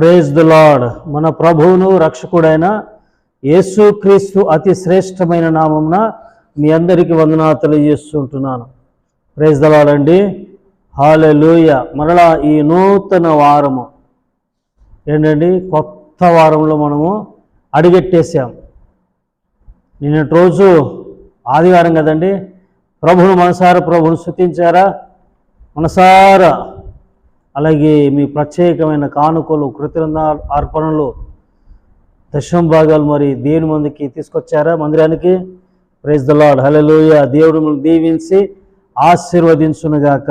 Praise the lord మన ప్రభువును రక్షకుడైన యేసుక్రీస్తు అతి శ్రేష్టమైన నామమున మీ అందరికీ వందనా తెలియజేస్తుంటున్నాను. ప్రేజ్ ద లాడ్ అండి. హాలెలూయ మరలా ఈ నూతన వారము. ఏంటండి? కొత్త వారంలో మనము అడిగెట్టేసాం నిన్నటి రోజు ఆదివారం కదండి? ప్రభును మనసారా? ప్రభును శృతించారా మనసారా? అలాగే మీ ప్రత్యేకమైన కానుకలు కృత్రిమ అర్పణలు దశం భాగాలు మరి దేవుని మందికి తీసుకొచ్చారా మందిరానికి? ప్రైజ్ ద లార్డ్ హల్లెలూయా దేవుడు మిమ్మల్ని దీవించి ఆశీర్వదించునుగాక.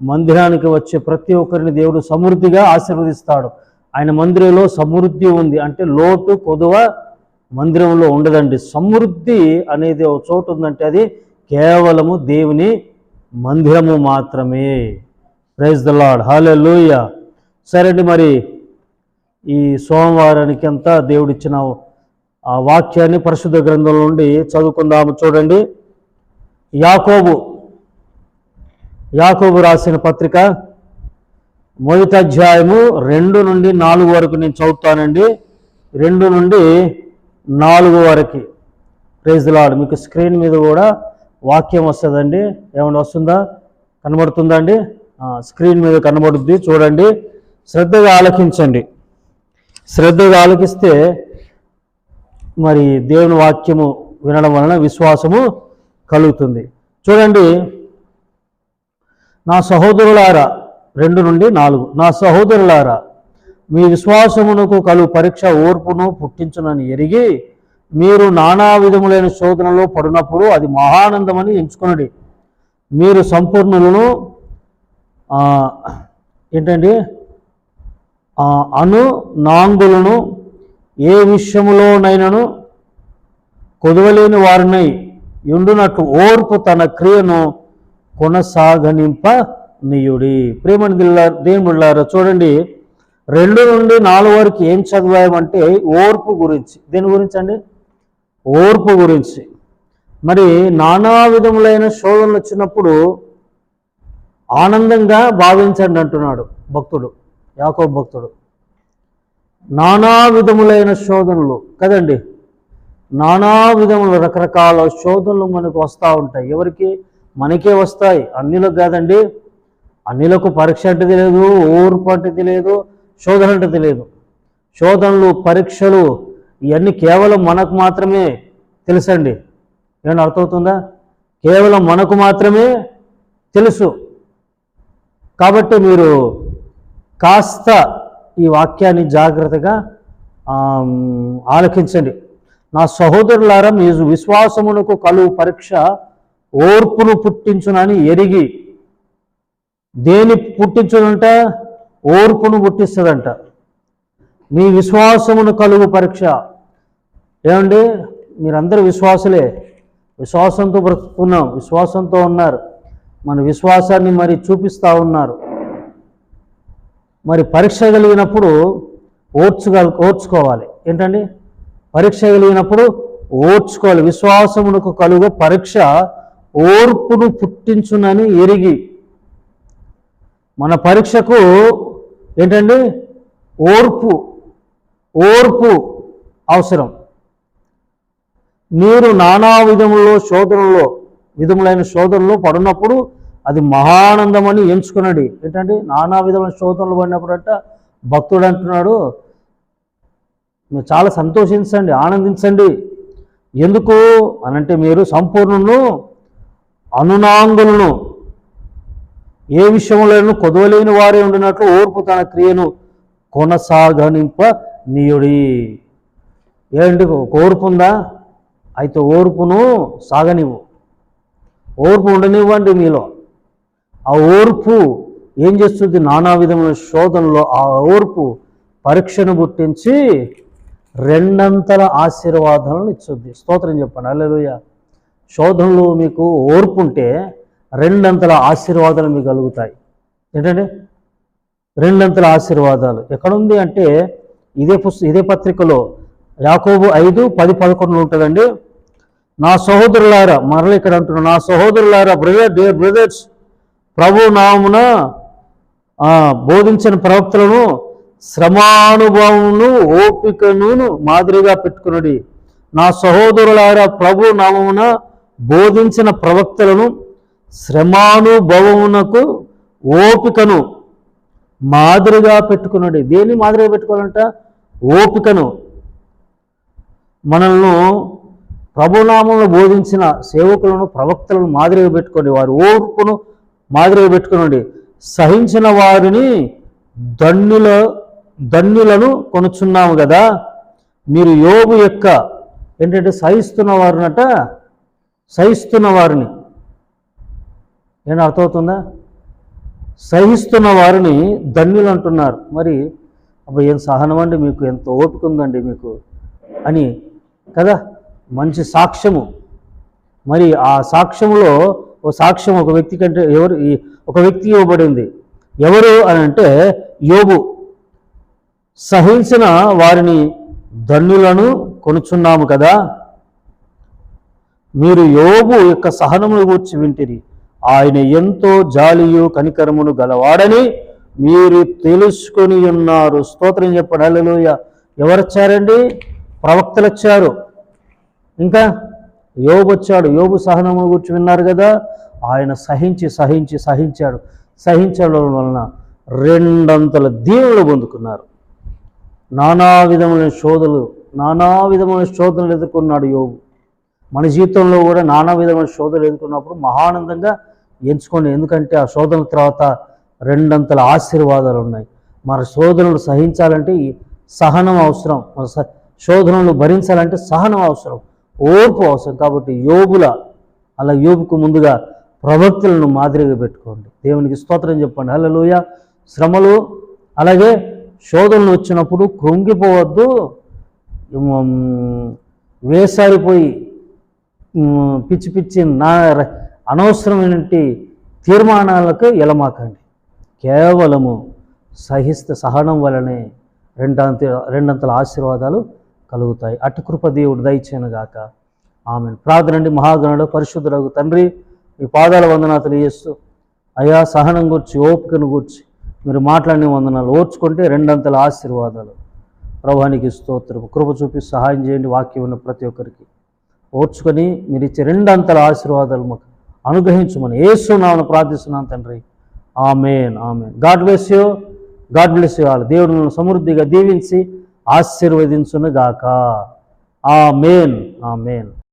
మందిరానికి వచ్చే ప్రతి ఒక్కరిని దేవుడు సమృద్ధిగా ఆశీర్వదిస్తాడు. ఆయన మందిరంలో సమృద్ధి ఉంది. అంటే లోటు కొదువ మందిరంలో ఉండదండి. సమృద్ధి అనేది ఒక చోటు ఉందంటే అది కేవలము దేవుని మందిరము మాత్రమే. ప్రైజ్ ద లాడ్ హాలెలూయ సరే అండి మరి ఈ సోమవారానికి అంతా దేవుడిచ్చిన ఆ వాక్యాన్ని పరిశుద్ధ గ్రంథం నుండి చదువుకుందాము చూడండి. యాకోబు యాకోబు రాసిన పత్రిక మొదటి అధ్యాయము రెండు నుండి నాలుగు వరకు నేను చదువుతానండి. రెండు నుండి నాలుగు వరకు. ప్రైజ్ లాడ్ మీకు స్క్రీన్ మీద కూడా వాక్యం వస్తుందండి. ఏమైనా వస్తుందా? కనబడుతుందా అండి? స్క్రీన్ మీద కనబడుద్ది. చూడండి. శ్రద్ధగా ఆలకించండి. శ్రద్ధగా ఆలకిస్తే మరి దేవుని వాక్యము వినడం వలన విశ్వాసము కలుగుతుంది. చూడండి. నా సహోదరులారా రెండు నుండి నాలుగు. నా సహోదరులారా మీ విశ్వాసమునకు కలు పరీక్ష ఓర్పును పుట్టించునని ఎరిగి మీరు నానా విధములైన శోధనలో పడినప్పుడు అది మహానందమని ఎంచుకునడి. మీరు సంపూర్ణులను ఏంటండి? అను నాంగులను ఏ విషయములోనైనను కొదవలేని వారినై ఉండునట్లు ఓర్పు తన క్రియను కొనసాగనింప నీయుడి ప్రేమని దేవుళ్ళారా చూడండి. రెండు నుండి నాలుగు వరకు ఏం చదివామంటే ఓర్పు గురించి. దేని గురించి అండి ఓర్పు గురించి. మరి నానా విధములైన శోధనలు వచ్చినప్పుడు ఆనందంగా భావించండి అంటున్నాడు భక్తుడు యాకో భక్తుడు. నానా విధములైన శోధనలు కదండి? నానా విధములు రకరకాల శోధనలు మనకు వస్తూ ఉంటాయి. ఎవరికి? మనకే వస్తాయి. అన్నిలకు కాదండి. అన్నిలకు పరీక్ష అంటే తెలియదు ఓర్పు అంటే తెలియదు శోధన అంటే తెలియదు. శోధనలు పరీక్షలు ఇవన్నీ కేవలం మనకు మాత్రమే తెలుసండి. ఏమన్నా అర్థమవుతుందా? కేవలం మనకు మాత్రమే తెలుసు. కాబట్టి మీరు కాస్త ఈ వాక్యాన్ని జాగ్రత్తగా ఆలకించండి. నా సహోదరులారా మీ విశ్వాసమునకు కలువు పరీక్ష ఓర్పును పుట్టించునని ఎరిగి దేని పుట్టించునంట? ఓర్పును పుట్టిస్తుందంట. మీ విశ్వాసమును కలుగు పరీక్ష. ఏమండి? మీరందరూ విశ్వాసులే. విశ్వాసంతో బ్రతుకున్నాం విశ్వాసంతో ఉన్నారు. మన విశ్వాసాన్ని మరి చూపిస్తూ ఉన్నారు. మరి పరీక్ష కలిగినప్పుడు ఓర్చుగల ఓర్చుకోవాలి. ఏంటండి? పరీక్ష కలిగినప్పుడు ఓర్చుకోవాలి. విశ్వాసమునకు కలుగు పరీక్ష ఓర్పును పుట్టించునని ఎరిగి మన పరీక్షకు ఏంటండి? ఓర్పు ఓర్పు అవసరం. మీరు నానా విధములో శోధనలో విధములైన శోధనలో పడినప్పుడు అది మహానందమని ఎంచుకున్నాడు. ఏంటంటే నానా విధమైన శోధనలు పడినప్పుడు అంట భక్తుడు అంటున్నాడు మీరు చాలా సంతోషించండి ఆనందించండి. ఎందుకు? అనంటే మీరు సంపూర్ణను అనునాంగులను ఏ విషయంలోనూ కొదవలేని వారే ఉండినట్లు ఓర్పు తన క్రియను కొనసాగనింప నీయుడి ఏంటి ఒక ఓర్పు ఉందా? అయితే ఓర్పును సాగనివ్వు. ఓర్పు ఉండనివ్వండి మీలో. ఆ ఓర్పు ఏం చేస్తుంది? నానా విధమైన శోధనలో ఆ ఓర్పు పరీక్షను పుట్టించి రెండంతల ఆశీర్వాదాలను ఇచ్చుద్ది స్తోత్రం చెప్పండి. అల్లెలుయ శోధనలో మీకు ఓర్పు ఉంటే రెండంతల ఆశీర్వాదాలు మీకు కలుగుతాయి. ఏంటంటే? రెండంతల ఆశీర్వాదాలు. ఎక్కడుంది అంటే ఇదే పుస్త ఇదే పత్రికలో యాకోబు ఐదు పది పదకొండు ఉంటుందండి. నా సహోదరులారా మరల ఇక్కడ అంటున్నా నా సహోదరులారా బ్రదర్ డియర్ బ్రదర్స్ ప్రభు నామున బోధించిన ప్రవక్తలను శ్రమానుభవమును ఓపికను మాదిరిగా పెట్టుకున్నది నా సహోదరులారా ప్రభు నామమున బోధించిన ప్రవక్తలను శ్రమానుభవమునకు ఓపికను మాదిరిగా పెట్టుకున్నది దేన్ని మాదిరిగా పెట్టుకోవాలంట? ఓపికను. మనల్ని ప్రభునామంలో బోధించిన సేవకులను ప్రవక్తలను మాదిరిగా పెట్టుకోండి. వారి ఓర్పును మాదిరిగా పెట్టుకునండి. సహించిన వారిని ధన్యుల ధన్యులను కొనుచున్నాము కదా మీరు యోగు యొక్క ఏంటంటే సహిస్తున్న వారినట సహిస్తున్న వారిని. ఏమైనా అర్థమవుతుందా? సహిస్తున్న వారిని ధన్యులు అంటున్నారు. మరి అబ్బాయి ఏం సహనం అండి మీకు? ఎంత ఓపిక ఉందండి మీకు అని కదా? మంచి సాక్ష్యము. మరి ఆ సాక్ష్యములో ఓ సాక్ష్యం ఒక వ్యక్తి కంటే ఎవరు ఒక వ్యక్తి ఇవ్వబడింది. ఎవరు అని అంటే యోగు సహించిన వారిని ధన్యులను కొనుచున్నాము కదా. మీరు యోగు యొక్క సహనమును గూర్చి వింటిరి. ఆయన ఎంతో జాలియు కనికరమును గలవాడని మీరు తెలుసుకొని ఉన్నారు. స్తోత్రం చెప్పండి. ఎవరు వచ్చారండి ప్రవక్తలు వచ్చారు ఇంకా యోబు వచ్చాడు. యోబు సహనము గురించి విన్నారు కదా? ఆయన సహించి సహించి సహించాడు. సహించడం వలన రెండంతల దీవులు పొందుకున్నారు. నానా విధములైన శోధలు నానా విధమైన శోధనలు ఎదుర్కొన్నాడు యోగు మన జీవితంలో కూడా నానా విధమైన శోధనలు ఎదుర్కొన్నప్పుడు మహానందంగా ఎంచుకోండి. ఎందుకంటే ఆ శోధన తర్వాత రెండంతల ఆశీర్వాదాలు ఉన్నాయి. మన శోధనలు సహించాలంటే సహనం అవసరం. మన శోధనలు భరించాలంటే సహనం అవసరం. ఓర్పు అవసరం. కాబట్టి యోగుల అలా యోగుకు ముందుగా ప్రవక్తులను మాదిరిగా పెట్టుకోండి. దేవునికి స్తోత్రం చెప్పండి. హలలోయ శ్రమలు అలాగే శోధనలు వచ్చినప్పుడు కృంగిపోవద్దు. వేసారిపోయి పిచ్చి పిచ్చి నా అనవసరమైనటువంటి తీర్మానాలకు ఎలమాకండి. కేవలము సహిస్త సహనం వలనే రెండంత రెండంతల ఆశీర్వాదాలు కలుగుతాయి. అటు కృప దేవుడు దయచేయనుగాక ఆమె ప్రార్థనండి మహాగణుడు పరిశుద్ధులకు తండ్రి ఈ పాదాల వందనాలు చేస్తూ అయా సహనం గురించి ఓపికను గురించి మీరు మాట్లాడిన వందనాలు ఓర్చుకుంటే రెండంతల ఆశీర్వాదాలు. ప్రభానికి స్తోత్రం కృప చూపి సహాయం చేయండి వాక్యం ఉన్న ప్రతి ఒక్కరికి. ఓర్చుకొని మీరు ఇచ్చే రెండంతల ఆశీర్వాదాలు మాకు అనుగ్రహించమని ఏసునామను ప్రార్థిస్తున్నాను తండ్రి. Amen. Amen. God bless you. God bless you వాళ్ళు దేవుడు సమృద్ధిగా దీవించి ఆశీర్వదించునుగాక. ఆ మేన్ ఆ మేన్